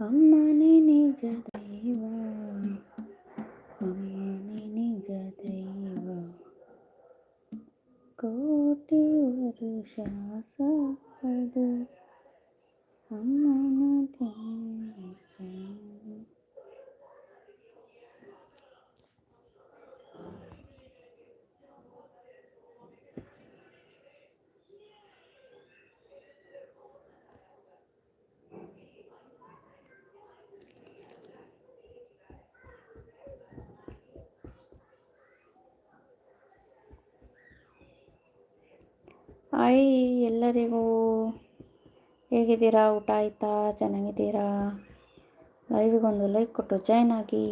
ಅಮ್ಮನೇ ನಿಜ ದೈವ ಅಮ್ಮನೇ ನಿಜ ದೈವ ಕೋಟಿ ವರುಷ ಸಾಕದು ಅಮ್ಮನ ಧ್ಯಾನಿಸ ಹಾಯ್ ಎಲ್ಲರಿಗೂ ಹೇಗಿದ್ದೀರಾ? ಊಟ ಆಯಿತಾ? ಚೆನ್ನಾಗಿದ್ದೀರಾ? ಲೈವಿಗೊಂದು ಲೈಕ್ ಕೊಟ್ಟು ಜಾಯ್ನ್ ಆಗಿ.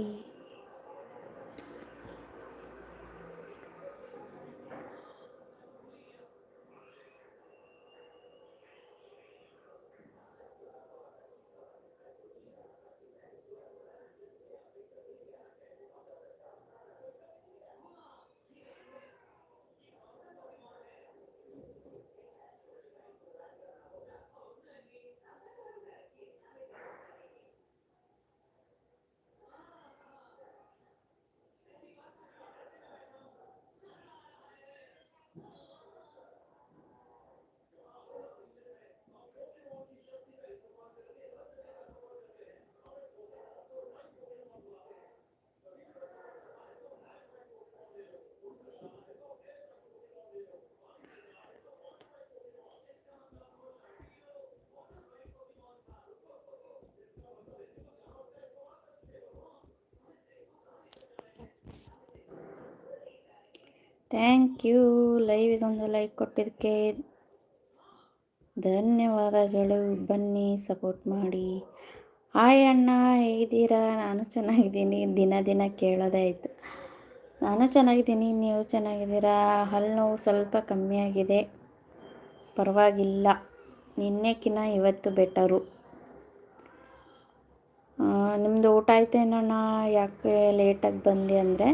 ಥ್ಯಾಂಕ್ ಯು ಲೈವಿಗೊಂದು ಲೈಕ್ ಕೊಟ್ಟಿದ್ದಕ್ಕೆ ಧನ್ಯವಾದಗಳು. ಬನ್ನಿ ಸಪೋರ್ಟ್ ಮಾಡಿ. ಹಾಯ್ ಅಣ್ಣ, ಹೇಗಿದ್ದೀರಾ? ನಾನು ಚೆನ್ನಾಗಿದ್ದೀನಿ. ದಿನ ದಿನ ಕೇಳೋದೇ ಆಯಿತು. ನಾನು ಚೆನ್ನಾಗಿದ್ದೀನಿ. ನೀವು ಚೆನ್ನಾಗಿದ್ದೀರಾ? ಹಲ್ಲು ನೋವು ಸ್ವಲ್ಪ ಕಮ್ಮಿಯಾಗಿದೆ ಪರವಾಗಿಲ್ಲ. ನಿನ್ನೆಕಿನ ಇವತ್ತು ಬೆಟರು ನಿಮ್ಮದು ಊಟ ಆಯ್ತೇನಣ್ಣ? ಯಾಕೆ ಲೇಟಾಗಿ ಬಂದೆ ಅಂದರೆ?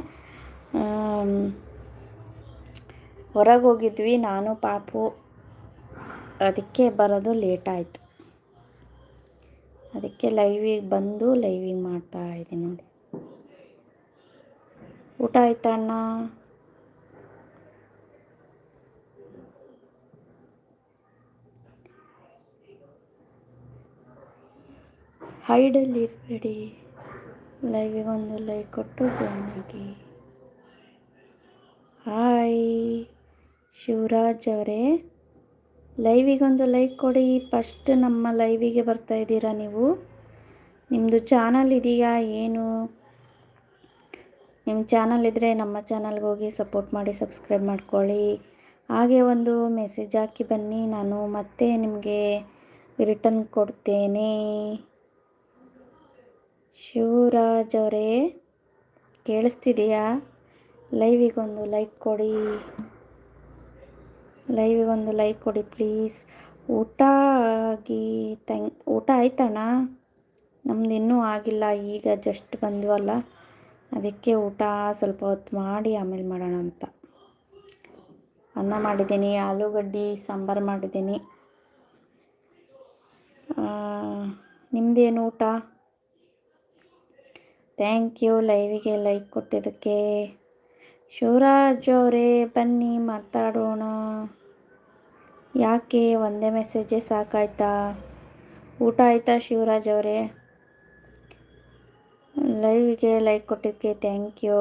ಹೊರಗೆ ಹೋಗಿದ್ವಿ ನಾನು ಪಾಪು. ಅದಕ್ಕೆ ಬರೋದು ಲೇಟ್ ಆಯಿತು. ಅದಕ್ಕೆ ಲೈವಿಗೆ ಬಂದು ಲೈವಿಗೆ ಮಾಡ್ತಾ ಇದ್ದೀನಿ. ನೋಡಿ ಊಟ ಆಯ್ತಾ ಅಣ್ಣ? ಹೈಡಲ್ಲಿ ಇರಬೇಡಿ. ಲೈವಿಗೆ ಒಂದು ಲೈಕ್ ಕೊಟ್ಟು ಜಾಯ್ನ್ ಆಗಿ. ಹಾಯ್ ಶಿವರಾಜ್ ಅವರೇ ಲೈವಿಗೊಂದು ಲೈಕ್ ಕೊಡಿ. ಫಸ್ಟ್ ನಮ್ಮ ಲೈವಿಗೆ ಬರ್ತಾ ಇದ್ದೀರಾ ನೀವು? ನಿಮ್ಮದು ಚಾನಲ್ ಇದೆಯಾ, ಏನು? ನಿಮ್ಮ ಚಾನಲ್ ಇದ್ದರೆ ನಮ್ಮ ಚಾನಲ್ಗೆ ಹೋಗಿ ಸಪೋರ್ಟ್ ಮಾಡಿ ಸಬ್ಸ್ಕ್ರೈಬ್ ಮಾಡ್ಕೊಳ್ಳಿ. ಹಾಗೆ ಒಂದು ಮೆಸೇಜ್ ಹಾಕಿ ಬನ್ನಿ. ನಾನು ಮತ್ತೆ ನಿಮಗೆ ರಿಟರ್ನ್ ಕೊಡ್ತೇನೆ. ಶಿವರಾಜ್ ಅವರೇ, ಕೇಳಿಸ್ತಿದೆಯಾ? ಲೈವಿಗೊಂದು ಲೈಕ್ ಕೊಡಿ. ಲೈವಿಗೊಂದು ಲೈಕ್ ಕೊಡಿ ಪ್ಲೀಸ್ ಊಟ ಆಗಿ ಥ್ಯಾಂಕ್ ಊಟ ಆಯ್ತಣ್ಣ? ನಮ್ದು ಇನ್ನೂ ಆಗಿಲ್ಲ, ಈಗ ಜಸ್ಟ್ ಬಂದ್ವಲ್ಲ. ಅದಕ್ಕೆ ಊಟ ಸ್ವಲ್ಪ ಹೊತ್ತು ಮಾಡಿ ಆಮೇಲೆ ಮಾಡೋಣ ಅಂತ. ಅನ್ನ ಮಾಡಿದ್ದೀನಿ, ಆಲೂಗಡ್ಡೆ, ಸಾಂಬಾರು ಮಾಡಿದ್ದೀನಿ. ನಿಮ್ಮದೇನು ಊಟ? ಥ್ಯಾಂಕ್ ಯು ಲೈವಿಗೆ ಲೈಕ್ ಕೊಟ್ಟಿದ್ದಕ್ಕೆ. ಶಿವರಾಜ್ ಅವರೇ, ಬನ್ನಿ ಮಾತಾಡೋಣ. ಯಾಕೆ ಒಂದೇ ಮೆಸೇಜೇ ಸಾಕಾಯ್ತಾ? ಊಟ ಆಯ್ತಾ ಶಿವರಾಜ್ ಅವರೇ? ಲೈವಿಗೆ ಲೈಕ್ ಕೊಟ್ಟಿದ್ದಕ್ಕೆ ಥ್ಯಾಂಕ್ ಯು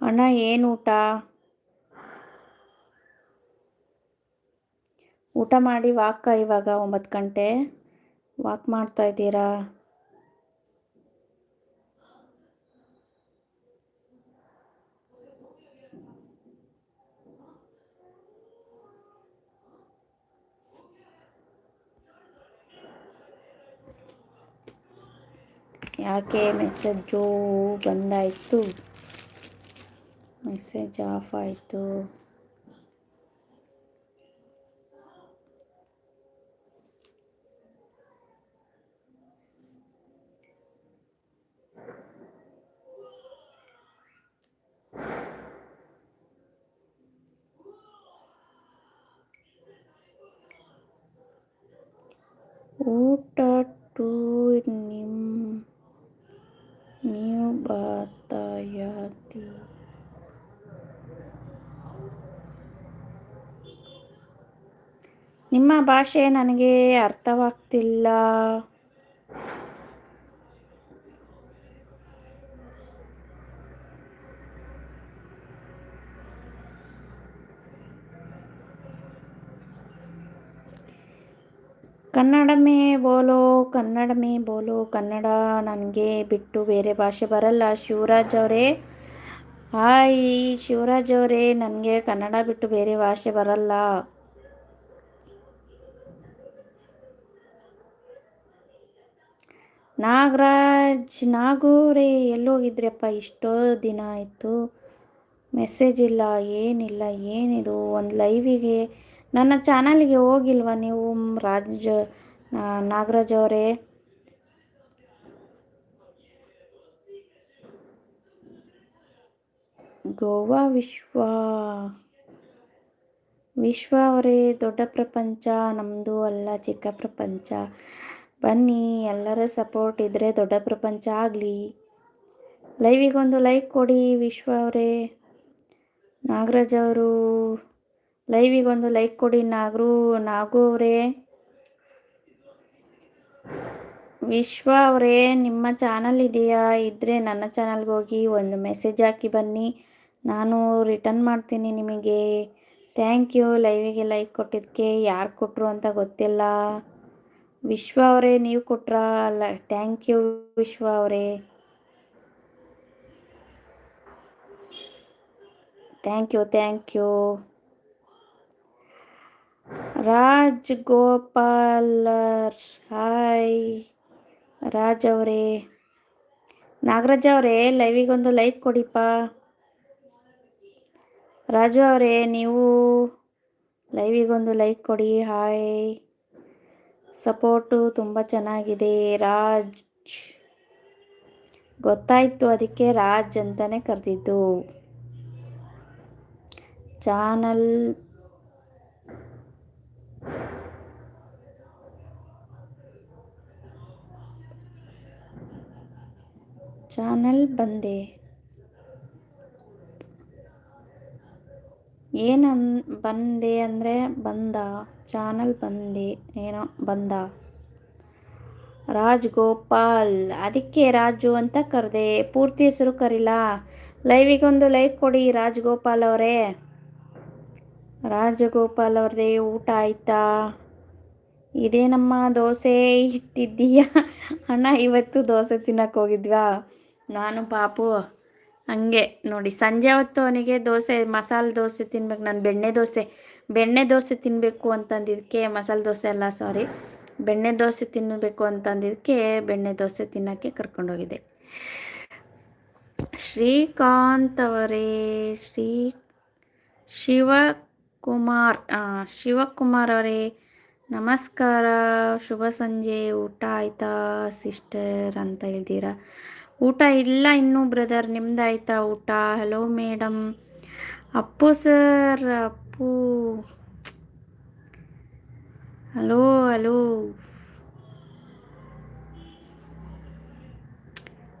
ಅಣ್ಣ, ಏನು ಊಟ? ಊಟ ಮಾಡಿ ವಾಕ ಇವಾಗ ಒಂಬತ್ತು ಗಂಟೆ? ವಾಕ್ ಮಾಡ್ತಾ ಇದ್ದೀರಾ? ಯಾಕೆ ಮೆಸೇಜು ಬಂದಾಯಿತು? ಮೆಸೇಜ್ ಆಫ್ ಆಯಿತು. ಭಾಷೆ ನನಗೆ ಅರ್ಥವಾಗ್ತಿಲ್ಲ. ಕನ್ನಡಮೇ ಬೋಲೋ, ಕನ್ನಡ ಮೇ ಬೋಲೋ, ಕನ್ನಡ ನನಗೆ ಬಿಟ್ಟು ಬೇರೆ ಭಾಷೆ ಬರಲ್ಲ. ಶಿವರಾಜ್ ಅವರೇ, ಹಾಯ್. ಶಿವರಾಜ್ ಅವರೇ, ನನಗೆ ಕನ್ನಡ ಬಿಟ್ಟು ಬೇರೆ ಭಾಷೆ ಬರಲ್ಲ. ನಾಗರಾಜ್ ನಾಗೂರೇ, ಎಲ್ಲೋಗಿದ್ರಪ್ಪ, ಇಷ್ಟೋ ದಿನ ಆಯಿತು. ಮೆಸೇಜ್ ಇಲ್ಲ, ಏನಿಲ್ಲ, ಏನಿದು? ಒಂದು ಲೈವಿಗೆ ನನ್ನ ಚಾನಲ್ಗೆ ಹೋಗಿಲ್ವಾ ನೀವು, ರಾಜ ನಾಗರಾಜ್ ಅವರೇ? ಗೋವಾ ವಿಶ್ವ. ವಿಶ್ವ ಅವರೇ, ದೊಡ್ಡ ಪ್ರಪಂಚ ನಮ್ಮದು ಅಲ್ಲ ಚಿಕ್ಕ ಪ್ರಪಂಚ. ಬನ್ನಿ, ಎಲ್ಲರ ಸಪೋರ್ಟ್ ಇದ್ದರೆ ದೊಡ್ಡ ಪ್ರಪಂಚ ಆಗಲಿ. ಲೈವಿಗೊಂದು ಲೈಕ್ ಕೊಡಿ ವಿಶ್ವ ಅವರೇ. ನಾಗರಾಜ್ ಅವರು ಲೈವಿಗೊಂದು ಲೈಕ್ ಕೊಡಿ ನಾಗರು, ನಾಗು ಅವರೇ. ವಿಶ್ವ ಅವರೇ, ನಿಮ್ಮ ಚಾನಲ್ ಇದೆಯಾ? ಇದ್ದರೆ ನನ್ನ ಚಾನಲ್ಗೆ ಹೋಗಿ ಒಂದು ಮೆಸೇಜ್ ಹಾಕಿ ಬನ್ನಿ. ನಾನು ರಿಟರ್ನ್ ಮಾಡ್ತೀನಿ ನಿಮಗೆ. ಥ್ಯಾಂಕ್ ಯು ಲೈವಿಗೆ ಲೈಕ್ ಕೊಟ್ಟಿದ್ದಕ್ಕೆ ಯಾರು ಕೊಟ್ಟರು ಅಂತ ಗೊತ್ತಿಲ್ಲ. ವಿಶ್ವ ಅವರೇ, ನೀವು ಕೊಟ್ರ ಅಲ್ಲ. ಥ್ಯಾಂಕ್ ಯು ವಿಶ್ವ ಅವರೇ. Thank you thank you. Raj Gopalar, hi. Raj ಅವರೇ. ನಾಗರಾಜ್ ಅವರೇ ಲೈವಿಗೊಂದು ಲೈಕ್ ಕೊಡಿಪ್ಪ. ರಾಜು ಅವರೇ, ನೀವು ಲೈವಿಗೊಂದು ಲೈಕ್ ಕೊಡಿ. ಹಾಯ್. ಸಪೋರ್ಟು ತುಂಬ ಚೆನ್ನಾಗಿದೆ. ರಾಜ್. ಗೊತ್ತಾಯಿತು ಅದಕ್ಕೆ ರಾಜ್ ಅಂತಲೇ ಕರೆದಿದ್ದು. ಚಾನಲ್. ಚಾನಲ್ ಬಂದೆ. ಏನನ್ ಬಂದೆ ಅಂದರೆ ಬಂದ. ಚಾನಲ್ ಬಂದೆ, ಏನೋ ಬಂದ. ರಾಜ್ ಗೋಪಾಲ್ ಅದಕ್ಕೆ ರಾಜು ಅಂತ ಕರೆದೆ, ಪೂರ್ತಿ ಹೆಸರು ಕರಿಲ್ಲ ಲೈವಿಗೊಂದು ಲೈಕ್ ಕೊಡಿ ರಾಜ್ ಗೋಪಾಲ್ ಅವರೇ. ರಾಜಗೋಪಾಲ್ ಅವ್ರದೇ, ಊಟ ಆಯ್ತಾ? ಇದೇನಮ್ಮ ದೋಸೆ ಇಟ್ಟಿದ್ದೀಯಾ ಅಣ್ಣ, ಇವತ್ತು ದೋಸೆ ತಿನ್ನಕ್ಕೆ ಹೋಗಿದ್ವಾ? ನಾನು ಪಾಪು. ಹಂಗೆ ನೋಡಿ, ಸಂಜೆ ಹೊತ್ತು ಅವನಿಗೆ ದೋಸೆ, ಮಸಾಲೆ ದೋಸೆ ತಿನ್ಬೇಕು, ನಾನು ಬೆಣ್ಣೆ ದೋಸೆ. ಬೆಣ್ಣೆ ದೋಸೆ ತಿನ್ನಬೇಕು ಅಂತಂದಿದ್ದಕ್ಕೆ ಮಸಾಲೆ ದೋಸೆ ಅಲ್ಲ ಸಾರಿ ಬೆಣ್ಣೆ ದೋಸೆ ತಿನ್ನಬೇಕು ಅಂತಂದಿದ್ದಕ್ಕೆ ಬೆಣ್ಣೆ ದೋಸೆ ತಿನ್ನೋಕ್ಕೆ ಕರ್ಕೊಂಡೋಗಿದ್ದೆ. ಶ್ರೀಕಾಂತ್ ಅವರೇ, ಶ್ರೀ ಶಿವಕುಮಾರ್ ಶಿವಕುಮಾರ್ ಅವರೇ, ನಮಸ್ಕಾರ, ಶುಭ ಸಂಜೆ, ಊಟ ಆಯ್ತಾ ಸಿಸ್ಟರ್ ಅಂತ ಹೇಳ್ತೀರಾ? ಊಟ ಇಲ್ಲ ಇನ್ನೂ ಬ್ರದರ್, ನಿಮ್ದಾಯ್ತಾ ಊಟ? Hello madam Appu sir Appu. Hello hello.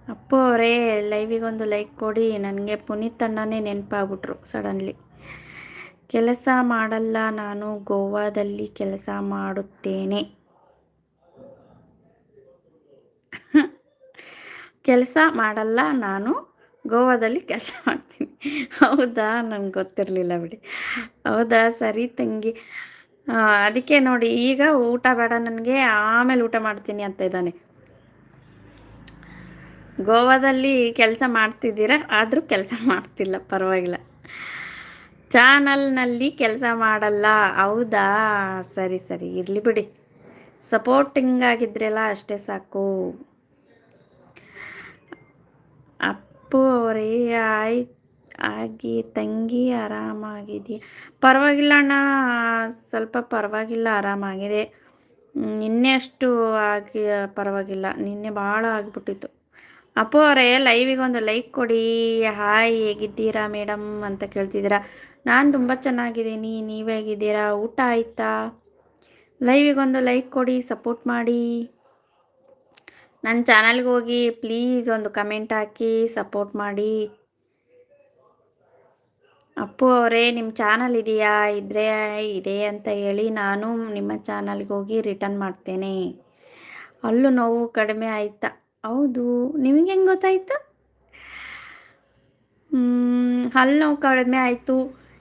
Appu ಅವರೇ ಲೈವಿಗೊಂದು ಲೈಕ್ ಕೊಡಿ. ನನಗೆ ಪುನೀತ್ ಅಣ್ಣನೇ ನೆನಪಾಗ್ಬಿಟ್ರು ಸಡನ್ಲಿ ಕೆಲಸ ಮಾಡಲ್ಲ ನಾನು, ಗೋವಾದಲ್ಲಿ ಕೆಲಸ ಮಾಡುತ್ತೇನೆ. ಕೆಲಸ ಮಾಡಲ್ಲ ನಾನು ಗೋವಾದಲ್ಲಿ ಕೆಲಸ ಮಾಡ್ತೀನಿ. ಹೌದಾ? ನನಗೆ ಗೊತ್ತಿರಲಿಲ್ಲ ಬಿಡಿ. ಹೌದಾ? ಸರಿ ತಂಗಿ. ಅದಕ್ಕೆ ನೋಡಿ, ಈಗ ಊಟ ಬೇಡ ನನಗೆ, ಆಮೇಲೆ ಊಟ ಮಾಡ್ತೀನಿ ಅಂತ ಇದ್ದಾನೆ. ಗೋವಾದಲ್ಲಿ ಕೆಲಸ ಮಾಡ್ತಿದ್ದೀರಾ? ಆದರೂ ಕೆಲಸ ಮಾಡ್ತಿಲ್ಲ, ಪರವಾಗಿಲ್ಲ. ಚಾನಲ್ನಲ್ಲಿ ಕೆಲಸ ಮಾಡಲ್ಲ. ಹೌದಾ? ಸರಿ ಸರಿ. ಇರಲಿ ಬಿಡಿ. ಸಪೋರ್ಟಿಂಗ್ ಆಗಿದ್ರೆಲ್ಲ ಅಷ್ಟೇ ಸಾಕು. ಅಪ್ಪು ಅವರೇ, ಆಯ್, ಆಗಿ ತಂಗಿ ಆರಾಮಾಗಿದೆಯಾ ಪರವಾಗಿಲ್ಲ ಅಣ್ಣ, ಸ್ವಲ್ಪ ಪರವಾಗಿಲ್ಲ, ಆರಾಮಾಗಿದೆ. ನಿನ್ನೆ ಅಷ್ಟು ಆಗಿ, ಪರವಾಗಿಲ್ಲ, ನಿನ್ನೆ ಭಾಳ ಆಗಿಬಿಟ್ಟಿತ್ತು. ಅಪ್ಪು ಅವರೇ ಲೈವಿಗೆ ಒಂದು ಲೈಕ್ ಕೊಡಿ. ಹಾಯ್ ಹೇಗಿದ್ದೀರಾ ಮೇಡಮ್ ಅಂತ ಕೇಳ್ತಿದ್ದೀರಾ. ನಾನು ತುಂಬ ಚೆನ್ನಾಗಿದ್ದೀನಿ, ನೀವು ಹೇಗಿದ್ದೀರಾ? ಊಟ ಆಯಿತಾ? ಲೈವಿಗೊಂದು ಲೈಕ್ ಕೊಡಿ ಸಪೋರ್ಟ್ ಮಾಡಿ. ನನ್ನ ಚಾನಲ್ಗೆ ಹೋಗಿ ಪ್ಲೀಸ್ ಒಂದು ಕಮೆಂಟ್ ಹಾಕಿ ಸಪೋರ್ಟ್ ಮಾಡಿ. ಅಪ್ಪು ಅವರೇ, ನಿಮ್ಮ ಚಾನಲ್ ಇದೆಯಾ? ಇದ್ರೆ ಇದೆ ಅಂತ ಹೇಳಿ ನಾನು ನಿಮ್ಮ ಚಾನಲ್ಗೆ ಹೋಗಿ ರಿಟರ್ನ್ ಮಾಡ್ತೇನೆ. ಅಲ್ಲೂ ನೋವು ಕಡಿಮೆ ಆಯ್ತಾ? ಹೌದು. ನಿಮಗೆ ಹೆಂಗೆ ಗೊತ್ತಾಯ್ತು? ಹಲ್ಲು ನೋವು ಕಡಿಮೆ ಆಯಿತು.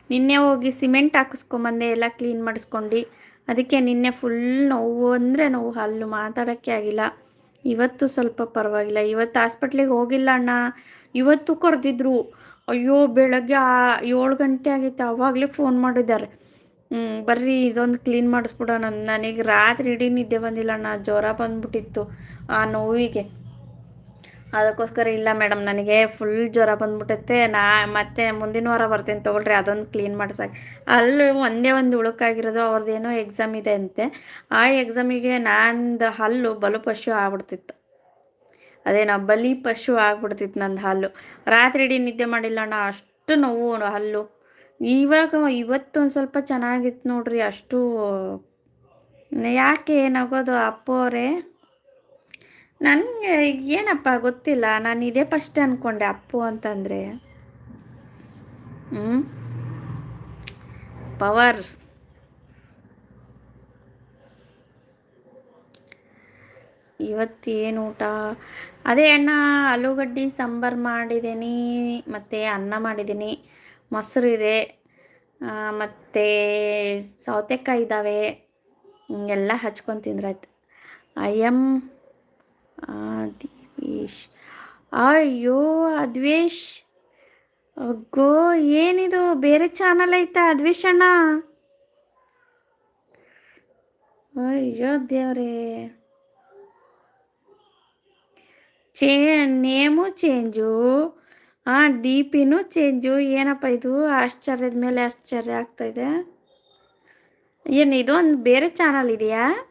ನಿನ್ನೆ ಹೋಗಿ ಸಿಮೆಂಟ್ ಹಾಕಿಸ್ಕೊಂಬಂದೆ ಎಲ್ಲ ಕ್ಲೀನ್ ಮಾಡಿಸ್ಕೊಂಡು. ಅದಕ್ಕೆ ನಿನ್ನೆ ಫುಲ್ ನೋವು ಅಂದರೆ ನೋವು, ಹಲ್ಲು ಮಾತಾಡೋಕ್ಕೆ ಆಗಿಲ್ಲ. ಇವತ್ತು ಸ್ವಲ್ಪ ಪರವಾಗಿಲ್ಲ. ಇವತ್ತು ಹಾಸ್ಪಿಟ್ಲಿಗೆ ಹೋಗಿಲ್ಲ ಅಣ್ಣ. ಇವತ್ತು ಕರೆದಿದ್ರು. ಅಯ್ಯೋ, ಬೆಳಗ್ಗೆ ಏಳು ಗಂಟೆ ಆಗಿತ್ತು ಅವಾಗಲೇ ಫೋನ್ ಮಾಡಿದ್ದಾರೆ. ಬರ್ರಿ, ಇದೊಂದು ಕ್ಲೀನ್ ಮಾಡಿಸ್ಬಿಡೋಣ. ನನಗೆ ರಾತ್ರಿ ಇಡೀ ನಿದ್ದೆ ಬಂದಿಲ್ಲ ಅಣ್ಣ. ಜ್ವರ ಬಂದ್ಬಿಟ್ಟಿತ್ತು ಆ ನೋವಿಗೆ. ಅದಕ್ಕೋಸ್ಕರ ಇಲ್ಲ ಮೇಡಮ್, ನನಗೆ ಫುಲ್ ಜ್ವರ ಬಂದ್ಬಿಟ್ಟೈತೆ ನಾ ಮತ್ತೆ ಮುಂದಿನ ವಾರ ಬರ್ತೀನಿ ತೊಗೊಳ್ರಿ, ಅದೊಂದು ಕ್ಲೀನ್ ಮಾಡ್ಸಕ್ಕೆ ಅಲ್ಲಿ ಒಂದೇ ಒಂದು ಉಳುಕಾಗಿರೋದು ಅವ್ರದ್ದೇನೋ ಎಕ್ಸಾಮ್ ಇದೆ ಅಂತೆ. ಆ ಎಕ್ಸಾಮಿಗೆ ನಂದು ಹಲ್ಲು ಬಲು ಪಶು ಆಗ್ಬಿಡ್ತಿತ್ತು. ಅದೇ ನಾ ಬಲಿ ಪಶು ಆಗ್ಬಿಡ್ತಿತ್ತು ನಂದು ಹಲ್ಲು. ರಾತ್ರಿ ಇಡೀ ನಿದ್ದೆ ಮಾಡಿಲ್ಲ ಅಣ್ಣ, ಅಷ್ಟು ನೋವು, ಹಲ್ಲು. ಇವಾಗ ಇವತ್ತು ಒಂದು ಸ್ವಲ್ಪ ಚೆನ್ನಾಗಿತ್ತು ನೋಡ್ರಿ, ಅಷ್ಟು, ಯಾಕೆ ನಗೋದು ಅಪ್ಪೋರೇ? ನನಗೆ ಏನಪ್ಪ ಗೊತ್ತಿಲ್ಲ. ನಾನು ಇದೇ ಫಸ್ಟ್ ಅಂದ್ಕೊಂಡೆ ಅಪ್ಪು ಅಂತಂದರೆ. ಹ್ಞೂ ಪವರ್ ಇವತ್ತೇನು ಊಟ? ಅದೇ ಅಣ್ಣ, ಆಲೂಗಡ್ಡೆ ಸಾಂಬಾರು ಮಾಡಿದ್ದೀನಿ. ಮತ್ತು ಅನ್ನ ಮಾಡಿದ್ದೀನಿ. ಮೊಸರು ಇದೆ. ಮತ್ತು ಸೌತೆಕಾಯಿ ಇದ್ದಾವೆ ಎಲ್ಲ ಹಚ್ಕೊಂಡು ತಿಂದ್ರಾಯ್ತು. ಐ ಎಂ ದಿವೇಶ್ ಅಯ್ಯೋ, ಅದ್ವೇಶ್. ಅಗ್ಗೋ, ಏನಿದು? ಬೇರೆ ಚಾನಲ್ ಐತಾ ಅದ್ವೇಶ್ ಅಣ್ಣ? ಅಯ್ಯೋ ದೇವ್ರೇ. ಚೇ, ನೇಮು ಚೇಂಜು. ಆ, ಡಿ ಪಿನೂ ಚೇಂಜು. ಏನಪ್ಪ ಇದು? ಆಶ್ಚರ್ಯದ ಮೇಲೆ ಆಶ್ಚರ್ಯ ಏನು ಇದು. ಒಂದು ಬೇರೆ ಚಾನಲ್ ಇದೆಯಾ?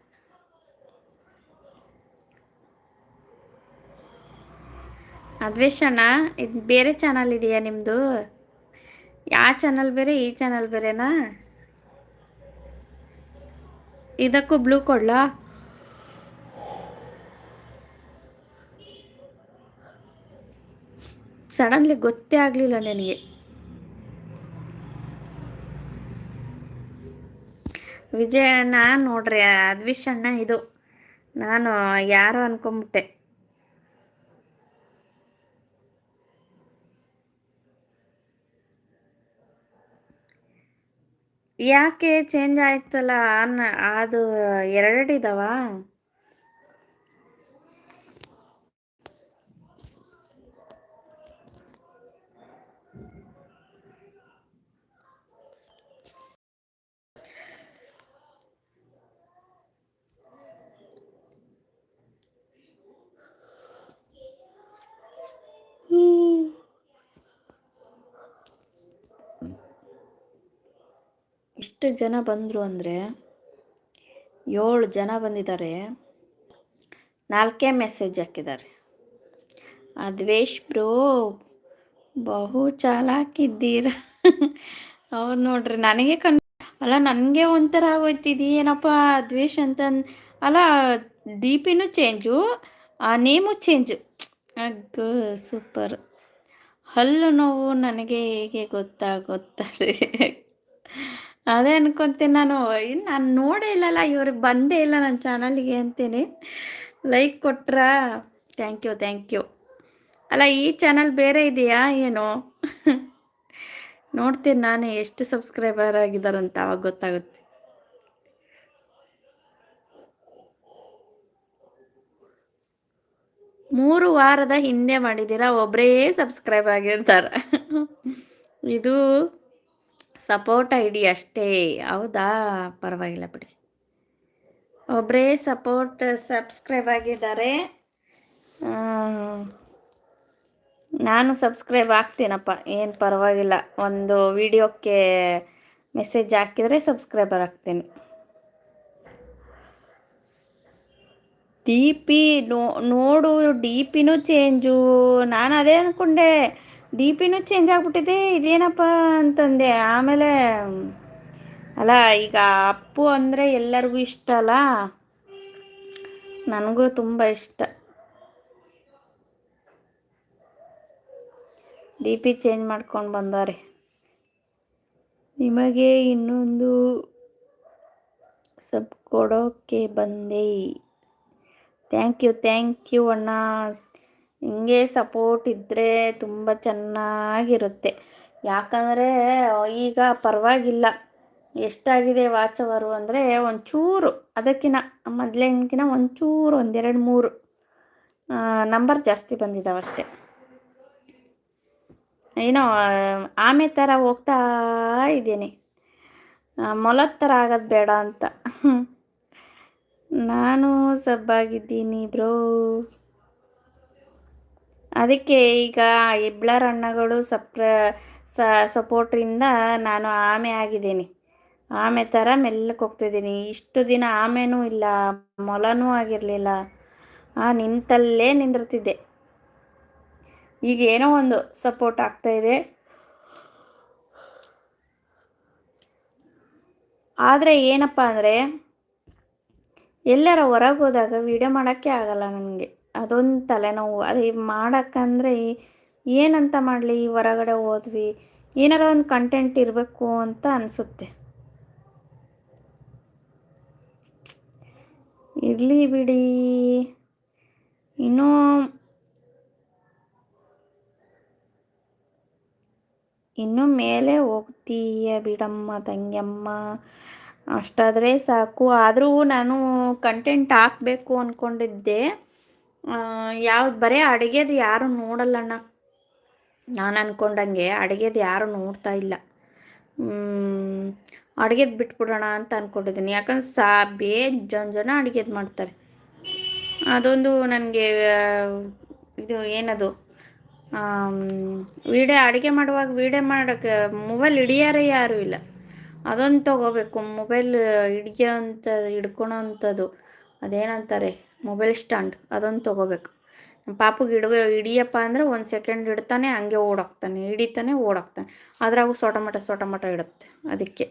ಅದ್ವೇಷಣ ಇದು ಬೇರೆ ಚಾನಲ್ ಇದೆಯಾ ನಿಮ್ಮದು ಯಾವ ಚಾನಲ್ ಬೇರೆ, ಈ ಚಾನಲ್ ಬೇರೆನಾ? ಇದಕ್ಕೂ ಬ್ಲೂ ಕೊಡ್ಲಾ? ಸಡನ್ಲಿ ಗೊತ್ತೇ ಆಗಲಿಲ್ಲ ನನಗೆ. ವಿಜಯಣ್ಣ ನೋಡ್ರಿ ಅಣ್ಣ ಇದು. ನಾನು ಯಾರು ಅನ್ಕೊಂಬಿಟ್ಟೆ. ಯಾಕೆ ಚೇಂಜ್ ಆಯ್ತಲ್ಲ ಅದು ಎರಡಿದಾವ ಎಷ್ಟು ಜನ ಬಂದರು ಅಂದರೆ ಏಳು ಜನ ಬಂದಿದ್ದಾರೆ. ನಾಲ್ಕೇ ಮೆಸೇಜ್ ಹಾಕಿದ್ದಾರೆ. ಅದ್ವೇಶ್ ಬ್ರೋ, ಬಹು ಚಾಲಾಕಿದ್ದೀರ. ಅವ್ರು ನೋಡ್ರಿ, ನನಗೆ ಕನ್ ಅಲ್ಲ ನನಗೆ ಒಂಥರ ಆಗೋಯ್ತಿದ್ದಿ ಏನಪ್ಪ ದ್ವೇಷ್ ಅಂತ ಅಲ್ಲ ಡಿ ಪಿನೂ ಚೇಂಜು ಆ ನೇಮು ಚೇಂಜು ಅಗ್ ಸೂಪರ್ ಹಲ್ಲು ನೋವು ನನಗೆ ಹೇಗೆ ಗೊತ್ತಾಗುತ್ತದೆ ಅದೇ ಅನ್ಕೊಂತೀನಿ ನಾನು ನಾನು ನೋಡೇ ಇಲ್ಲಲ್ಲ ಇವ್ರಿಗೆ ಬಂದೇ ಇಲ್ಲ ನನ್ನ ಚಾನಲ್ಗೆ ಅಂತೀನಿ. ಲೈಕ್ ಕೊಟ್ರಾ ಥ್ಯಾಂಕ್ ಯು ಥ್ಯಾಂಕ್ ಯು ಅಲ್ಲ, ಈ ಚಾನಲ್ ಬೇರೆ ಇದೆಯಾ, ಏನು? ನೋಡ್ತೀನಿ ನಾನು, ಎಷ್ಟು ಸಬ್ಸ್ಕ್ರೈಬರ್ ಆಗಿದ್ದಾರಂತ ಅವಾಗ ಗೊತ್ತಾಗುತ್ತೆ. ಮೂರು ವಾರದ ಹಿಂದೆ ಮಾಡಿದ್ದೀರಾ ಒಬ್ಬರೇ ಸಬ್ಸ್ಕ್ರೈಬ್ ಆಗಿರ್ತಾರೆ. ಇದು ಸಪೋರ್ಟ್ ಐ ಡಿ ಅಷ್ಟೇ. ಹೌದಾ? ಪರವಾಗಿಲ್ಲ ಬಿಡಿ. ಒಬ್ಬರೇ ಸಪೋರ್ಟ್ ಸಬ್ಸ್ಕ್ರೈಬ್ ಆಗಿದ್ದಾರೆ. ನಾನು ಸಬ್ಸ್ಕ್ರೈಬ್ ಆಗ್ತೀನಪ್ಪ. ಏನು ಪರವಾಗಿಲ್ಲ. ಒಂದು ವಿಡಿಯೋಕ್ಕೆ ಮೆಸೇಜ್ ಹಾಕಿದರೆ ಸಬ್ಸ್ಕ್ರೈಬರ್ ಆಗ್ತೀನಿ. ಡಿ ಪಿ ನೋಡು, ಡಿ ಪಿನೂ ಚೇಂಜು. ನಾನು ಅದೇ ಅಂದ್ಕೊಂಡೆ ಡಿ ಪಿನೂ ಚೇಂಜ್ ಆಗಿಬಿಟ್ಟಿದೆ, ಇದೇನಪ್ಪ ಅಂತಂದೆ. ಆಮೇಲೆ, ಅಲ್ಲ, ಈಗ ಅಪ್ಪು ಅಂದರೆ ಎಲ್ಲರಿಗೂ ಇಷ್ಟ ಅಲ್ಲ? ನನಗೂ ತುಂಬ ಇಷ್ಟ. ಡಿ ಪಿ ಚೇಂಜ್ ಮಾಡ್ಕೊಂಡು ಬಂದಾರೆ. ನಿಮಗೆ ಇನ್ನೊಂದು ಸಬ್ ಕೊಡೋಕ್ಕೆ ಬಂದೆ. ಥ್ಯಾಂಕ್ ಯು ಥ್ಯಾಂಕ್ ಯು ಅಣ್ಣ. ಹಿಂಗೆ ಸಪೋರ್ಟ್ ಇದ್ದರೆ ತುಂಬ ಚೆನ್ನಾಗಿರುತ್ತೆ. ಯಾಕಂದರೆ, ಈಗ ಪರವಾಗಿಲ್ಲ. ಎಷ್ಟಾಗಿದೆ ವಾಚ್ ಅವರು ಅಂದರೆ ಒಂಚೂರು ಅದಕ್ಕಿಂತ ಮೊದಲಿನಕಿನ ಒಂಚೂರು, ಒಂದೆರಡು ಮೂರು ನಂಬರ್ ಜಾಸ್ತಿ ಬಂದಿದ್ದಾವೆ ಅಷ್ಟೆ. ಏನೋ, ಆಮೆ ಥರ ಹೋಗ್ತಾ ಇದ್ದೀನಿ. ಮೊಲದ ಥರ ಆಗೋದು ಬೇಡ ಅಂತ. ನಾನು ಸಬ್ಬಾಗಿದ್ದೀನಿ ಬ್ರೋ. ಅದಕ್ಕೆ ಈಗ ಇಬ್ಳರ್ ಅಣ್ಣಗಳು ಸಪ್ರ ಸಪೋರ್ಟ್ರಿಂದ ನಾನು ಆಮೆ ಆಗಿದ್ದೀನಿ. ಆಮೆ ಥರ ಮೆಲ್ಲಕ್ಕೆ ಹೋಗ್ತಿದ್ದೀನಿ. ಇಷ್ಟು ದಿನ ಆಮೆನೂ ಇಲ್ಲ, ಮೊಲನೂ ಆಗಿರಲಿಲ್ಲ. ಆ, ನಿಂತಲ್ಲೇ ನಿಂದಿರ್ತಿದ್ದೆ. ಈಗ ಏನೋ ಒಂದು ಸಪೋರ್ಟ್ ಆಗ್ತಾ ಇದೆ. ಆದರೆ ಏನಪ್ಪ ಅಂದರೆ ಎಲ್ಲರ ಹೊರಗೆ ಹೋದಾಗ ವೀಡಿಯೋ ಮಾಡೋಕ್ಕೆ ಆಗಲ್ಲ ನನಗೆ. ಅದೊಂದು ತಲೆನೋವು. ಅದು ಮಾಡೋಕ್ಕಂದ್ರೆ ಏನಂತ ಮಾಡಲಿ, ಹೊರಗಡೆ ಹೋದ್ವಿ. ಏನಾರ ಒಂದು ಕಂಟೆಂಟ್ ಇರಬೇಕು ಅಂತ ಅನಿಸುತ್ತೆ. ಇರಲಿ ಬಿಡಿ. ಇನ್ನೂ ಇನ್ನು ಮೇಲೆ ಹೋಗ್ತೀಯ ಬಿಡಮ್ಮ ತಂಗಿಯಮ್ಮ. ಅಷ್ಟಾದರೆ ಸಾಕು. ಆದರೂ ನಾನು ಕಂಟೆಂಟ್ ಹಾಕಬೇಕು ಅಂದ್ಕೊಂಡಿದ್ದೆ ಯಾವ್ದು ಬರೀ ಅಡುಗೆದು ಯಾರು ನೋಡಲ್ಲಣ್ಣ. ನಾನು ಅಂದ್ಕೊಂಡಂಗೆ ಅಡುಗೆದು ಯಾರು ನೋಡ್ತಾ ಇಲ್ಲ. ಅಡುಗೆದು ಬಿಟ್ಬಿಡೋಣ ಅಂತ ಅಂದ್ಕೊಂಡಿದ್ದೀನಿ ಯಾಕಂದ್ರೆ ಸಾ ಬೇ ಜನ ಅಡುಗೆದು ಮಾಡ್ತಾರೆ. ಅದೊಂದು ನನಗೆ ಇದು ಏನದು ವೀಡಿಯೋ ಅಡುಗೆ ಮಾಡುವಾಗ ವೀಡಿಯೋ ಮಾಡೋಕ್ಕೆ ಮೊಬೈಲ್ ಹಿಡಿಯಾರೇ ಯಾರೂ ಇಲ್ಲ. ಅದೊಂದು ತಗೋಬೇಕು, ಮೊಬೈಲ್ ಹಿಡಿಯೋ ಅಂಥದ್ದು ಹಿಡ್ಕೊಳೋ ಅಂಥದ್ದು ಅದೇನಂತಾರೆ? ಮೊಬೈಲ್ ಸ್ಟ್ಯಾಂಡ್, ಅದೊಂದು ತೊಗೋಬೇಕು. ನಮ್ಮ ಪಾಪಗೆ ಹಿಡ್ಗೊ ಹಿಡಿಯಪ್ಪ ಅಂದರೆ ಒಂದು ಸೆಕೆಂಡ್ ಹಿಡ್ತಾನೆ, ಹಂಗೆ ಓಡೋಗ್ತಾನೆ ಹಿಡಿತಾನೆ ಓಡೋಗ್ತಾನೆ ಅದ್ರಾಗೂ ಸೊಟ ಮಟ ಸೊಟ ಮಟ ಇಡುತ್ತೆ ಅದಕ್ಕೆ.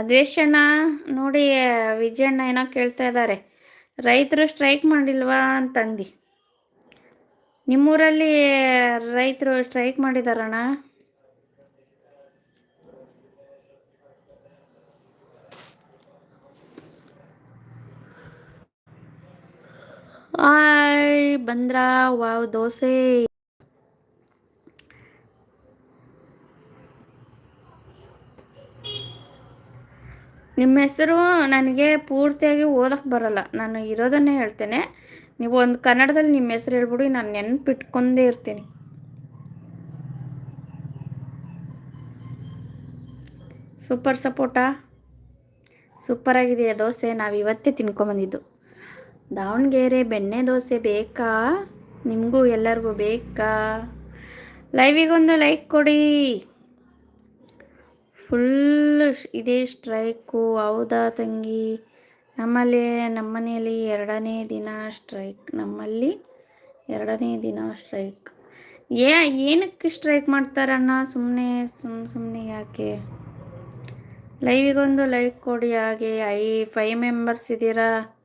ಅದ್ವೇಷಣ್ಣ, ನೋಡಿ ವಿಜಯಣ್ಣ ಏನೋ ಕೇಳ್ತಾ ಇದ್ದಾರೆ ರೈತರು ಸ್ಟ್ರೈಕ್ ಮಾಡಿಲ್ವಾ ಅಂತಂದು. ನಿಮ್ಮೂರಲ್ಲಿ ರೈತರು ಸ್ಟ್ರೈಕ್ ಮಾಡಿದಾರಣ್ಣ? ಆಯ್ ಬಂದ್ರ ವಾವ್ ದೋಸೆ. ನಿಮ್ಮ ಹೆಸರು ನನಗೆ ಪೂರ್ತಿಯಾಗಿ ಓದಕ್ಕೆ ಬರಲ್ಲ. ನಾನು ಇರೋದನ್ನೇ ಹೇಳ್ತೇನೆ. ನೀವು ಒಂದು ಕನ್ನಡದಲ್ಲಿ ನಿಮ್ಮ ಹೆಸರು ಹೇಳ್ಬಿಡಿ, ನಾನು ನೆನಪಿಟ್ಕೊಂಡೇ ಇರ್ತೀನಿ. ಸೂಪರ್ ಸಪೋಟಾ. ಸೂಪರಾಗಿದೆಯಾ ದೋಸೆ? ನಾವು ಇವತ್ತೇ ತಿನ್ಕೊಂಬಂದಿದ್ದು ದಾವಣಗೆರೆ ಬೆಣ್ಣೆ ದೋಸೆ ಬೇಕಾ? ನಿಮಗೂ ಎಲ್ಲರಿಗೂ ಬೇಕಾ? ಲೈವಿಗೊಂದು ಲೈಕ್ ಕೊಡಿ. ಫುಲ್ಲು ಇದೇ ಸ್ಟ್ರೈಕು. ಹೌದಾ ತಂಗಿ? ನಮ್ಮಲ್ಲಿ, ನಮ್ಮನೆಯಲ್ಲಿ ಎರಡನೇ ದಿನ ಸ್ಟ್ರೈಕ್. ನಮ್ಮಲ್ಲಿ ಎರಡನೇ ದಿನ ಸ್ಟ್ರೈಕ್. ಏ, ಏನಕ್ಕೆ ಸ್ಟ್ರೈಕ್ ಮಾಡ್ತಾರಣ್ಣ? ಸುಮ್ಮನೆ ಸುಮ್ಮ ಸುಮ್ಮನೆ ಯಾಕೆ? ಲೈವಿಗೊಂದು ಲೈಕ್ ಕೊಡಿ ಹಾಗೆ. ಐ, ಫೈವ್ ಮೆಂಬರ್ಸ್ ಇದ್ದೀರಾ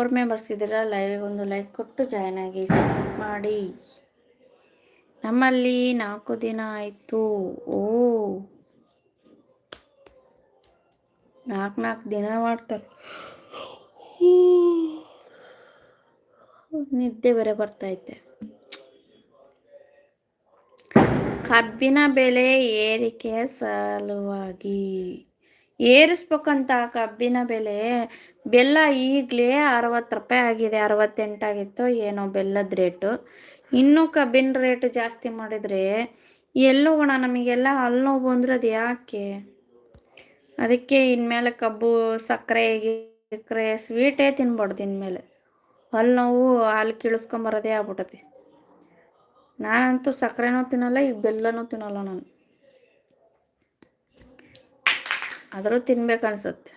ಫೋರ್ ಮೆಂಬರ್ಸ್ ಇದ್ದೀರಾ ಲೈವಿಗೆ ಒಂದು ಲೈಕ್ ಕೊಟ್ಟು ಜಾಯ್ನ್ ಆಗಿ ಸಪೋರ್ಟ್ ಮಾಡಿ. ನಮ್ಮಲ್ಲಿ ನಾಲ್ಕು ದಿನ ಆಯಿತು. ಓ. ನಾಲ್ಕು ನಾಲ್ಕು ದಿನ ಮಾಡ್ತಾರೆ. ನಿದ್ದೆ ಬೇರೆ ಬರ್ತೈತೆ ಕಬ್ಬಿನ ಬೆಲೆ ಏರಿಕೆ ಸಲುವಾಗಿ. ಏರಿಸ್ಬೇಕಂತ ಕಬ್ಬಿನ ಬೆಲೆ. ಬೆಲ್ಲ ಈಗಲೇ ಅರವತ್ತು ರೂಪಾಯಿ ಆಗಿದೆ ಅರವತ್ತೆಂಟಾಗಿತ್ತು ಏನೋ ಬೆಲ್ಲದ ರೇಟು. ಇನ್ನೂ ಕಬ್ಬಿನ ರೇಟ್ ಜಾಸ್ತಿ ಮಾಡಿದರೆ ಎಲ್ಲೋಗೋಣ ನಮಗೆಲ್ಲ ಅಲ್ಲಿ ನೋವು ಬಂದ್ರೆ ಅದು ಯಾಕೆ? ಅದಕ್ಕೆ ಇನ್ಮೇಲೆ ಕಬ್ಬು, ಸಕ್ಕರೆ, ಗಿಕ್ಕರೆ, ಸ್ವೀಟೇ ತಿನ್ಬಾರ್ದು ಇನ್ಮೇಲೆ. ಹಲ್ಲು ನೋವು ಹಾಲು ಕೀಳಿಸ್ಕೊಂಬರೋದೇ ಆಗ್ಬಿಟ್ಟತಿ ನಾನಂತೂ ಸಕ್ಕರೆನೂ ತಿನ್ನಲ್ಲ, ಈಗ ಬೆಲ್ಲನೂ ತಿನ್ನಲ್ಲ ನಾನು. ಆದರೂ ತಿನ್ಬೇಕು ಅನ್ಸುತ್ತೆ.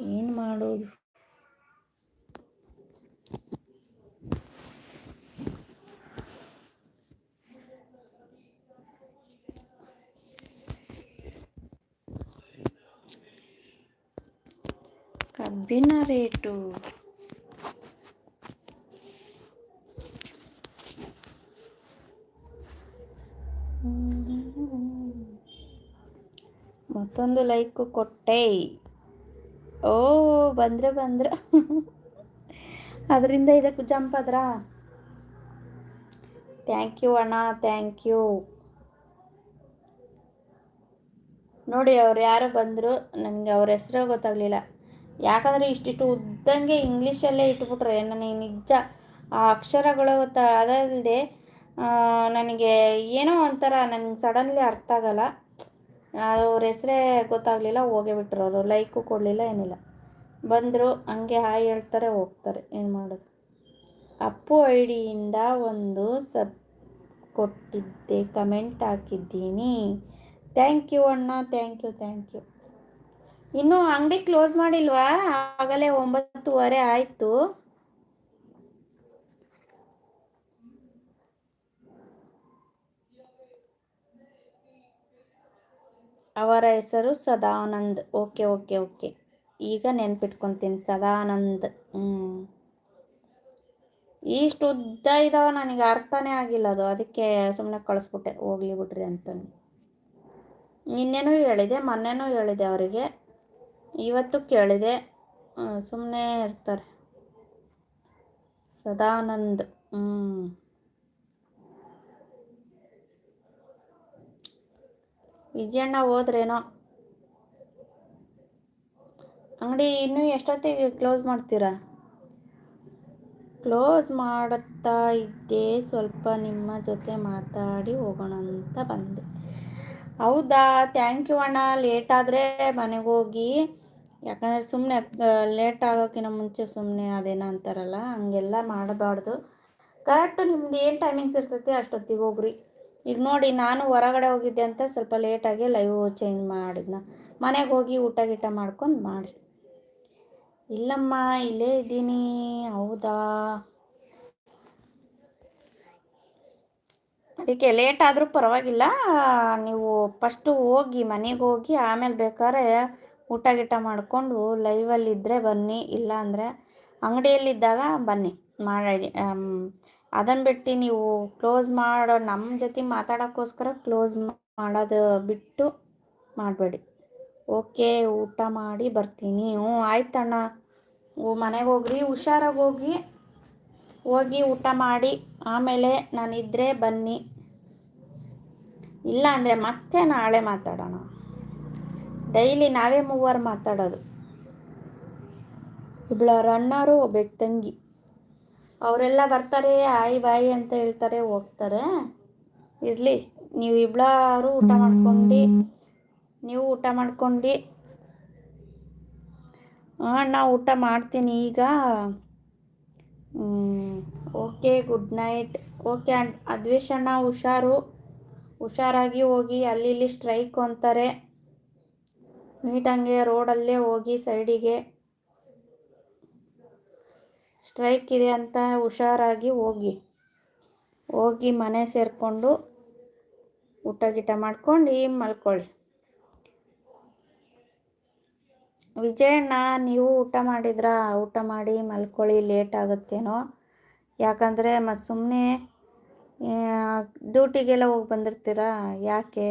ಏನು ಮಾಡೋದು? ಕಬ್ಬಿನ ರೇಟು. ಮತ್ತೊಂದು ಲೈಕ್ ಕೊಟ್ಟೆ. ಓ, ಬಂದ್ರೆ ಬಂದ್ರ. ಅದರಿಂದ ಇದಕ್ಕೆ ಜಂಪ್ ಆದ್ರಾ? ಥ್ಯಾಂಕ್ ಯು ಅಣ್ಣ ಥ್ಯಾಂಕ್ ಯು ನೋಡಿ ಅವ್ರು ಯಾರು ಬಂದರು, ನನಗೆ ಅವ್ರ ಹೆಸರು ಗೊತ್ತಾಗಲಿಲ್ಲ. ಯಾಕಂದರೆ ಇಷ್ಟಿಷ್ಟು ಉದ್ದಂಗೆ ಇಂಗ್ಲೀಷಲ್ಲೇ ಇಟ್ಬಿಟ್ರೆ ನನಗೆ ನಿಜ. ಆ ಅಕ್ಷರಗಳು ಗೊತ್ತ ಅದಲ್ಲದೆ ನನಗೆ ಏನೋ ಒಂಥರ ನನಗೆ ಸಡನ್ಲಿ ಅರ್ಥ ಆಗಲ್ಲ. ಅವ್ರ ಹೆಸರೇ ಗೊತ್ತಾಗಲಿಲ್ಲ, ಹೋಗೇ ಬಿಟ್ಟರು ಅವರು. ಲೈಕು ಕೊಡಲಿಲ್ಲ, ಏನಿಲ್ಲ. ಬಂದರು, ಹಂಗೆ ಹಾಯ್ ಹೇಳ್ತಾರೆ, ಹೋಗ್ತಾರೆ. ಏನು ಮಾಡೋದು? ಅಪ್ಪು ಐಡಿಯಿಂದ ಒಂದು ಸಬ್ ಕೊಟ್ಟಿದ್ದೆ, ಕಮೆಂಟ್ ಹಾಕಿದ್ದೀನಿ. ಥ್ಯಾಂಕ್ ಯು ಅಣ್ಣ, ಥ್ಯಾಂಕ್ ಯು ಥ್ಯಾಂಕ್ ಯು. ಇನ್ನೂ ಅಂಗಡಿ ಕ್ಲೋಸ್ ಮಾಡಿಲ್ವಾ? ಆಗಲೇ ಒಂಬತ್ತುವರೆ ಆಯಿತು. ಅವರ ಹೆಸರು ಸದಾನಂದ್. Okay okay okay. ಈಗ ನೆನ್ಪಿಟ್ಕೊತೀನಿ, ಸದಾನಂದ್. ಹ್ಞೂ ಇಷ್ಟು ಉದ್ದ ಇದಾವ, ನನಗೆ ಅರ್ಥನೇ ಆಗಿಲ್ಲ ಅದು. ಅದಕ್ಕೆ ಸುಮ್ಮನೆ ಕಳಿಸ್ಬಿಟ್ಟೆ, ಹೋಗ್ಲಿ ಬಿಡ್ರಿ ಅಂತಂದು. ನಿನ್ನೆನೂ ಹೇಳಿದೆ, ಮೊನ್ನೆನೂ ಹೇಳಿದೆ ಅವರಿಗೆ. ಇವತ್ತು ಕೇಳಿದೆ. ಸುಮ್ಮನೆ ಇರ್ತಾರೆ. ಸದಾನಂದ್. ಹ್ಞೂ ವಿಜಯಣ್ಣ ಹೋದ್ರೇನೋ? ಅಂಗಡಿ ಇನ್ನೂ ಎಷ್ಟೊತ್ತಿಗೆ ಕ್ಲೋಸ್ ಮಾಡ್ತೀರಾ? ಕ್ಲೋಸ್ ಮಾಡುತ್ತಾ ಇದ್ದೆ, ಸ್ವಲ್ಪ ನಿಮ್ಮ ಜೊತೆ ಮಾತಾಡಿ ಹೋಗೋಣ ಅಂತ ಬಂದೆ. ಹೌದಾ? ಥ್ಯಾಂಕ್ ಯು ಅಣ್ಣ. ಲೇಟ್ ಆದರೆ ಮನೆಗೆ ಹೋಗಿ. ಯಾಕಂದರೆ ಸುಮ್ಮನೆ ಲೇಟ್ ಆಗೋಕ್ಕಿಂತ ಮುಂಚೆ ಸುಮ್ಮನೆ ಅದೇನೋ ಅಂತಾರಲ್ಲ, ಹಂಗೆಲ್ಲ ಮಾಡಬಾರ್ದು. ಕರೆಕ್ಟು ನಿಮ್ದು ಏನು ಟೈಮಿಂಗ್ಸ್ ಇರ್ತೈತಿ ಅಷ್ಟೊತ್ತಿಗೆ ಹೋಗ್ರಿ. ಈಗ ನೋಡಿ ನಾನು ಹೊರಗಡೆ ಹೋಗಿದ್ದೆ ಅಂತ ಸ್ವಲ್ಪ ಲೇಟಾಗಿ ಲೈವ್ ಚೇಂಜ್ ಮಾಡಿದ್ನ. ಮನೆಗೆ ಹೋಗಿ ಊಟ ಗೀಟ ಮಾಡ್ಕೊಂಡು ಮಾಡಿ ಇಲ್ಲಮ್ಮ, ಇಲ್ಲೇ ಇದ್ದೀನಿ. ಹೌದಾ? ಅದಕ್ಕೆ ಲೇಟ್ ಆದರೂ ಪರವಾಗಿಲ್ಲ. ನೀವು ಫಸ್ಟು ಹೋಗಿ, ಮನೆಗೆ ಹೋಗಿ, ಆಮೇಲೆ ಬೇಕಾದ್ರೆ ಊಟ ಗೀಟ ಮಾಡಿಕೊಂಡು ಲೈವಲ್ಲಿದ್ದರೆ ಬನ್ನಿ. ಇಲ್ಲ ಅಂದರೆ ಅಂಗಡಿಯಲ್ಲಿದ್ದಾಗ ಬನ್ನಿ. ಮಾಡಿ ಅದನ್ನು ಬಿಟ್ಟು ನೀವು ಕ್ಲೋಸ್ ಮಾಡೋ ನಮ್ಮ ಜೊತೆ ಮಾತಾಡೋಕ್ಕೋಸ್ಕರ ಕ್ಲೋಸ್ ಮಾಡೋದು ಬಿಟ್ಟು ಮಾಡಬೇಡಿ. ಓಕೆ ಊಟ ಮಾಡಿ ಬರ್ತೀನಿ. ಹ್ಞೂ ಆಯ್ತಣ್ಣ ಮನೆಗೆ ಹೋಗ್ರಿ. ಹುಷಾರಾಗಿ ಹೋಗಿ ಹೋಗಿ ಊಟ ಮಾಡಿ, ಆಮೇಲೆ ನಾನಿದ್ದರೆ ಬನ್ನಿ. ಇಲ್ಲ ಅಂದರೆ ಮತ್ತೆ ನಾಳೆ ಮಾತಾಡೋಣ. ಡೈಲಿ ನಾವೇ ಮೂವರು ಮಾತಾಡೋದು. ಇಬ್ಬಳ ರಣ್ಣರು, ಒಬ್ಬ ತಂಗಿ ಅವರೆಲ್ಲ ಬರ್ತಾರೆ ಹಾಯ್ ಬಾಯ್ ಅಂತ ಹೇಳ್ತಾರೆ, ಹೋಗ್ತಾರೆ. ಇರಲಿ, ನೀವು ಇಬ್ಳಾರು ಊಟ ಮಾಡ್ಕೊಂಡು, ನೀವು ಊಟ ಮಾಡ್ಕೊಂಡು. ಹಾಂ, ನಾ ಊಟ ಮಾಡ್ತೀನಿ ಈಗ. Okay, good night. ಓಕೆ ಅಣ್ಣ, ಹುಷಾರು. ಹುಷಾರಾಗಿ ಹೋಗಿ, ಅಲ್ಲಿ ಇಲ್ಲಿ ಸ್ಟ್ರೈಕ್ ಅಂತಾರೆ. ನೀಟಂಗೆ ರೋಡಲ್ಲೇ ಹೋಗಿ, ಸೈಡಿಗೆ. ಸ್ಟ್ರೈಕ್ ಇದೆ ಅಂತ ಹುಷಾರಾಗಿ ಹೋಗಿ ಹೋಗಿ ಮನೆ ಸೇರಿಕೊಂಡು ಊಟ ಗೀಟ ಮಾಡ್ಕೊಂಡು ಮಲ್ಕೊಳ್ಳಿ. ವಿಜಯಣ್ಣ, ನೀವು ಊಟ ಮಾಡಿದ್ರಾ? ಊಟ ಮಾಡಿ ಮಲ್ಕೊಳ್ಳಿ, ಲೇಟ್ ಆಗುತ್ತೇನೋ. ಯಾಕಂದರೆ ಮತ್ತು ಸುಮ್ಮನೆ ಡ್ಯೂಟಿಗೆಲ್ಲ ಹೋಗಿ ಬಂದಿರ್ತೀರಾ? ಯಾಕೆ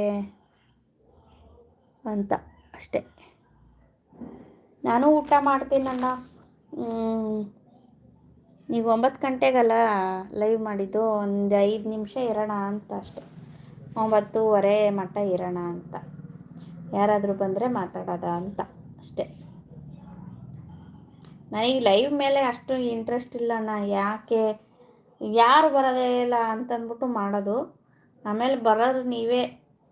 ಅಂತ ಅಷ್ಟೆ. ನಾನು ಊಟ ಮಾಡ್ತೀನಣ್ಣ. ನೀವು ಒಂಬತ್ತು ಗಂಟೆಗೆಲ್ಲ ಲೈವ್ ಮಾಡಿದ್ದು ಒಂದು ಐದು ನಿಮಿಷ ಇರೋಣ ಅಂತ ಅಷ್ಟೆ. ಒಂಬತ್ತೂವರೆ ಮಟ್ಟ ಇರೋಣ ಅಂತ. ಯಾರಾದರೂ ಬಂದರೆ ಮಾತಾಡೋದ ಅಂತ ಅಷ್ಟೆ. ನನಗೆ ಲೈವ್ ಮೇಲೆ ಅಷ್ಟು ಇಂಟ್ರೆಸ್ಟ್ ಇಲ್ಲ ಅಣ್ಣ. ಯಾಕೆ? ಯಾರು ಬರೋದೇ ಇಲ್ಲ ಅಂತಂದ್ಬಿಟ್ಟು ಮಾಡೋದು. ಆಮೇಲೆ ಬರೋರು ನೀವೇ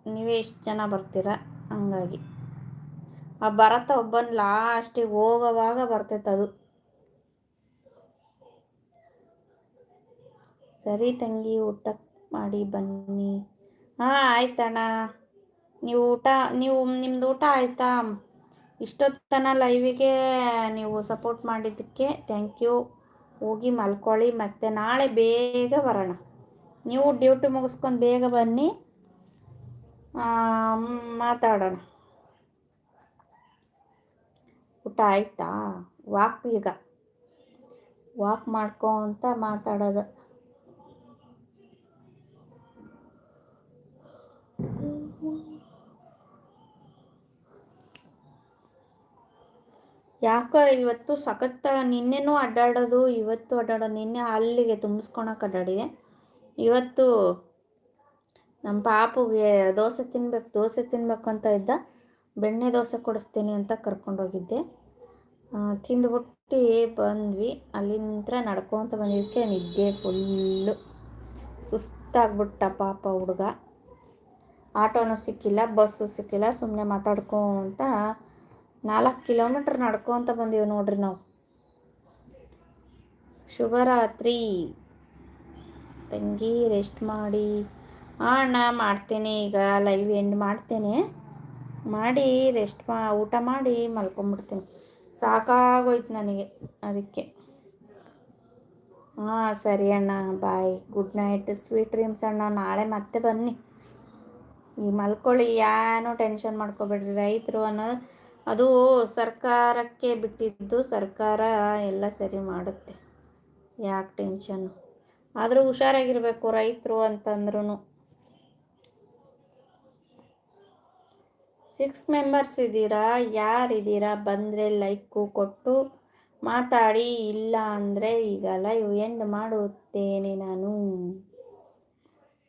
ನೀವೇ ಇಷ್ಟು ಜನ ಬರ್ತೀರ? ಹಂಗಾಗಿ. ಆ ಬರತ್ತ ಒಬ್ಬನ ಲಾಸ್ಟಿಗೆ ಹೋಗೋವಾಗ ಬರ್ತೈತೆ ಅದು. ಸರಿ ತಂಗಿ ಊಟ ಮಾಡಿ ಬನ್ನಿ. ಹಾಂ, ಆಯ್ತಣ್ಣ. ನೀವು ಊಟ, ನೀವು ನಿಮ್ದು ಊಟ ಆಯಿತಾ? ಇಷ್ಟೊತ್ತನ ಲೈವಿಗೆ ನೀವು ಸಪೋರ್ಟ್ ಮಾಡಿದ್ದಕ್ಕೆ ಥ್ಯಾಂಕ್ ಯು ಹೋಗಿ ಮಲ್ಕೊಳ್ಳಿ ಮತ್ತು ನಾಳೆ ಬೇಗ ಬರೋಣ. ನೀವು ಡ್ಯೂಟಿ ಮುಗಿಸ್ಕೊಂಡು ಬೇಗ ಬನ್ನಿ. ಮಾತಾಡೋಣ. ಊಟ ಆಯ್ತಾ? ವಾಕ್ ಈಗ. ವಾಕ್ ಮಾಡ್ಕೊತ ಮಾತಾಡೋದು. ಯಾಕೋ ಇವತ್ತು ಸಖತ್ತ ನಿನ್ನೆನೂ ಅಡ್ಡಾಡೋದು, ಇವತ್ತು ಅಡ್ಡಾಡೋದು ನಿನ್ನೆ ಅಲ್ಲಿಗೆ ತುಂಬಿಸ್ಕೊಳಕ್ಕೆ ಅಡ್ಡಾಡಿದೆ. ಇವತ್ತು ನಮ್ಮ ಪಾಪುಗೆ ದೋಸೆ ತಿನ್ಬೇಕು ದೋಸೆ ತಿನ್ಬೇಕು ಅಂತ ಇದ್ದ, ಬೆಣ್ಣೆ ದೋಸೆ ಕೊಡಿಸ್ತೀನಿ ಅಂತ ಕರ್ಕೊಂಡೋಗಿದ್ದೆ ತಿಂದುಬಿಟ್ಟು ಬಂದ್ವಿ. ಅಲ್ಲಿಂದ ನಡ್ಕೊತ ಬಂದಿದ್ದಕ್ಕೆ ನಿದ್ದೆ ಫುಲ್ಲು ಸುಸ್ತಾಗ್ಬಿಟ್ಟ ಪಾಪ ಹುಡುಗ. ಆಟೋನೂ ಸಿಕ್ಕಿಲ್ಲ, ಬಸ್ಸು ಸಿಕ್ಕಿಲ್ಲ ಸುಮ್ಮನೆ ಮಾತಾಡ್ಕೊಂತ ನಾಲ್ಕು ಕಿಲೋಮೀಟ್ರ್ ನಡ್ಕೊತ ಬಂದೀವಿ ನೋಡ್ರಿ ನಾವು. ಶುಭರಾತ್ರಿ. ತಂಗಿ ರೆಸ್ಟ್ ಮಾಡಿ. ಅಣ್ಣ ಮಾಡ್ತೇನೆ ಈಗ ಲೈವ್ ಎಂಡ್ ಮಾಡ್ತೇನೆ. ಮಾಡಿ ರೆಸ್ಟ್ ಮಾ, ಊಟ ಮಾಡಿ ಮಲ್ಕೊಂಬಿಡ್ತೀನಿ. ಸಾಕಾಗೋಯ್ತು ನನಗೆ ಅದಕ್ಕೆ. ಹಾಂ, ಸರಿ ಅಣ್ಣ bye good night sweet dreams ಅಣ್ಣ, ನಾಳೆ ಮತ್ತೆ ಬನ್ನಿ. ಈ ಮಲ್ಕೊಳ್ಳಿ ಏನೋ ಟೆನ್ಷನ್ ಮಾಡ್ಕೋಬೇಡ್ರಿ. ರೈತರು ಅನ್ನೋದು ಅದು ಸರ್ಕಾರಕ್ಕೆ ಬಿಟ್ಟಿದ್ದು ಸರ್ಕಾರ ಎಲ್ಲ ಸರಿ ಮಾಡುತ್ತೆ. ಯಾಕೆ ಟೆನ್ಷನ್ನು ಆದರೂ ಹುಷಾರಾಗಿರಬೇಕು ರೈತರು ಅಂತಂದ್ರೂ ಸಿಕ್ಸ್ ಮೆಂಬರ್ಸ್ ಇದ್ದೀರಾ? ಯಾರಿದ್ದೀರಾ? ಬಂದರೆ ಲೈಕು ಕೊಟ್ಟು ಮಾತಾಡಿ, ಇಲ್ಲ ಅಂದರೆ ಈಗ ಲೈವ್ ಎಂಡ್ ಮಾಡುತ್ತೇನೆ ನಾನು.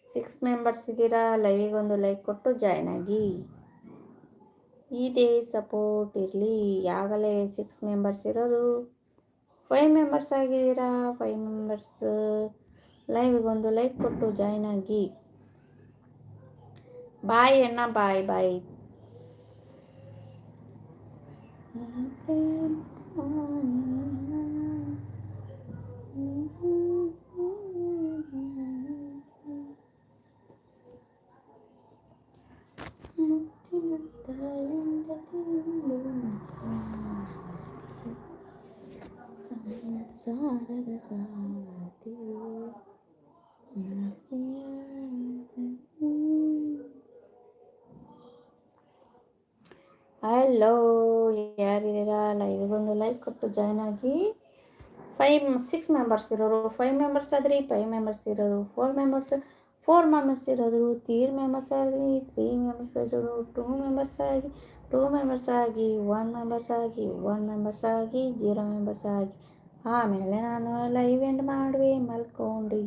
ಸಿಕ್ಸ್ ಮೆಂಬರ್ಸ್ ಇದ್ದೀರಾ? ಲೈವಿಗೊಂದು ಲೈಕ್ ಕೊಟ್ಟು ಜಾಯ್ನ್ ಆಗಿ. ಇದೇ ಸಪೋರ್ಟ್ ಇರಲಿ. ಆಗಲೇ ಸಿಕ್ಸ್ ಮೆಂಬರ್ಸ್ ಇರೋದು. ಫೈವ್ ಮೆಂಬರ್ಸ್ ಆಗಿದ್ದೀರಾ? ಫೈವ್ ಮೆಂಬರ್ಸ್ ಲೈವಿಗೊಂದು ಲೈಕ್ ಕೊಟ್ಟು ಜಾಯ್ನ್ ಆಗಿ. ಬಾಯ್ ಅಣ್ಣ ಬಾಯ್ ಬಾಯ್ ಸಂಸಾರದ ಸಾರಥಿ ಹಲೋ ಯಾರಿದ್ದೀರಾ ಲೈವ್ಗೊಂದು ಲೈಕ್ ಕೊಟ್ಟು ಜಾಯ್ನ್ ಆಗಿ. ಫೈವ್ ಸಿಕ್ಸ್ ಮೆಂಬರ್ಸ್ ಇರೋರು. ಫೈವ್ ಮೆಂಬರ್ಸ್ ಆದ್ರಿ ಫೈವ್ ಮೆಂಬರ್ಸ್ ಇರೋರು. ಫೋರ್ ಮೆಂಬರ್ಸ್ ಫೋರ್ ಮೆಂಬರ್ಸ್ ಇರೋದು ತ್ರೀ ಮೆಂಬರ್ಸ್ ಆಗಿ ತ್ರೀ ಮೆಂಬರ್ಸ್ ಇರೋರು ಟೂ ಮೆಂಬರ್ಸ್ ಆಗಿ ಟೂ ಮೆಂಬರ್ಸ್ ಆಗಿ ಒನ್ ಮೆಂಬರ್ಸ್ ಆಗಿ ಒನ್ ಮೆಂಬರ್ಸ್ ಆಗಿ ಜೀರೋ ಮೆಂಬರ್ಸ್ ಆಗಿ ಆಮೇಲೆ ನಾನು ಲೈವ್ ಎಂಡ್ ಮಾಡುವೆ ಮಲ್ಕೊಂಡು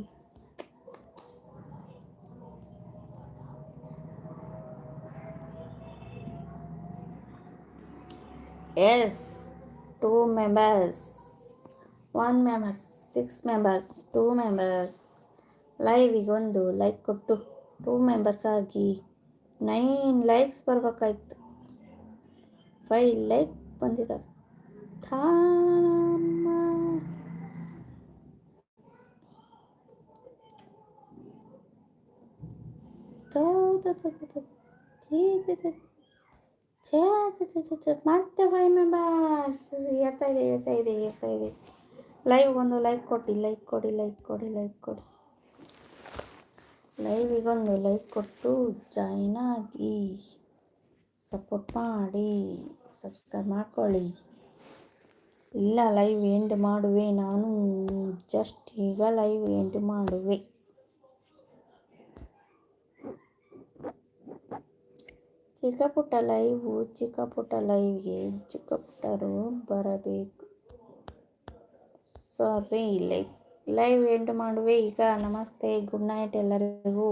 yes two members one members six members two members ಲೈವಿಗೆ ಒಂದು ಲೈಕ್ ಕೊಟ್ಟು ಟೂ ಮೆಂಬರ್ಸ್ ಆಗಿ ನೈನ್ ಲೈಕ್ಸ್ ಬರ್ಬೇಕಾಯ್ತು. ಫೈ ಲೈಕ್ ಬಂದಿದ್ದಾವೆ ಮತ್ತೆ ಫೈವ್ ಮೆಂಬರ್ಸ್ ಏರ್ತಾ ಇದೆ ಏರ್ತಾ ಇದೆ ಏರ್ತಾ ಇದೆ. ಲೈವ್ ಒಂದು ಲೈಕ್ ಕೊಡಿ ಲೈಕ್ ಕೊಡಿ ಲೈಕ್ ಕೊಡಿ ಲೈಕ್ ಕೊಡಿ. ಲೈವಿಗೊಂದು ಲೈಕ್ ಕೊಟ್ಟು ಜಾಯ್ನ್ ಆಗಿ ಸಪೋರ್ಟ್ ಮಾಡಿ, ಸಬ್ಸ್ಕ್ರೈಬ್ ಮಾಡ್ಕೊಳ್ಳಿ. ಇಲ್ಲ, ಲೈವ್ ಎಂಡ್ ಮಾಡುವೆ. ನಾನು ಜಸ್ಟ್ ಈಗ ಲೈವ್ ಎಂಡ್ ಮಾಡುವೆ. ಚಿಕ್ಕ ಪುಟ್ಟ ಲೈವು ಚಿಕ್ಕ ಪುಟ್ಟ ಲೈವ್ಗೆ ಚಿಕ್ಕ ಪುಟ್ಟರು ಬರಬೇಕು. ಸಾರಿ ಲೈವ್ ಲೈವ್ ಎಂಡ್ ಮಾಡುವೆ ಈಗ ನಮಸ್ತೆ ಗುಡ್ ನೈಟ್ ಎಲ್ಲರಿಗೂ